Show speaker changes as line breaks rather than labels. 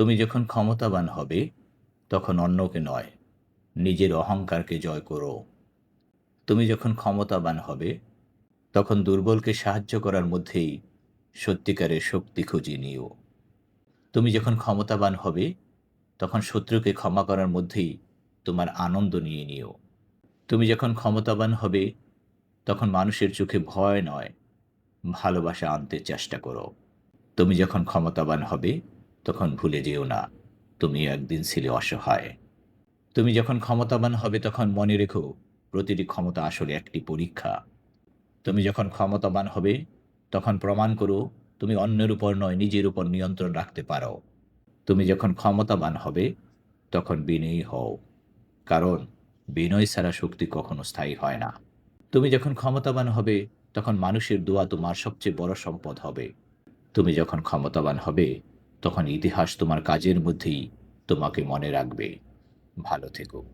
তুমি যখন ক্ষমতাবান হবে, তখন অন্যকে নয়, নিজের অহংকারকে জয় করো। তুমি যখন ক্ষমতাবান হবে, তখন দুর্বলকে সাহায্য করার মধ্যেই সত্যিকারের শক্তি খুঁজে নিও। তুমি যখন ক্ষমতাবান হবে, তখন শত্রুকে ক্ষমা করার মধ্যেই তোমার আনন্দ নিয়ে নিও। তুমি যখন ক্ষমতাবান হবে, তখন মানুষের চোখে ভয় নয়, ভালোবাসা আনতে চেষ্টা করো। তুমি যখন ক্ষমতাবান হবে তখন ভুলে যেও না তুমি একদিন ছিলে অসহায়। তুমি যখন ক্ষমতাবান হবে তখন মনে রেখো, প্রতিটি ক্ষমতা আসলে একটি পরীক্ষা। তুমি যখন ক্ষমতাবান হবে, তখন প্রমাণ করো, তুমি অন্যের উপর নয়, নিজের উপর নিয়ন্ত্রণ রাখতে পারো। তুমি যখন ক্ষমতাবান হবে, তখন বিনয়ী হও। কারণ, বিনয় ছাড়া শক্তি কখনো স্থায়ী হয় না। তুমি যখন ক্ষমতাবান হবে, তখন মানুষের দোয়া তোমার সবচেয়ে বড় সম্পদ হবে। তুমি যখন ক্ষমতাবান হবে তখন ইতিহাস তোমার কাজের মধ্যেই তোমাকে মনে রাখবে। ভালো থেকো।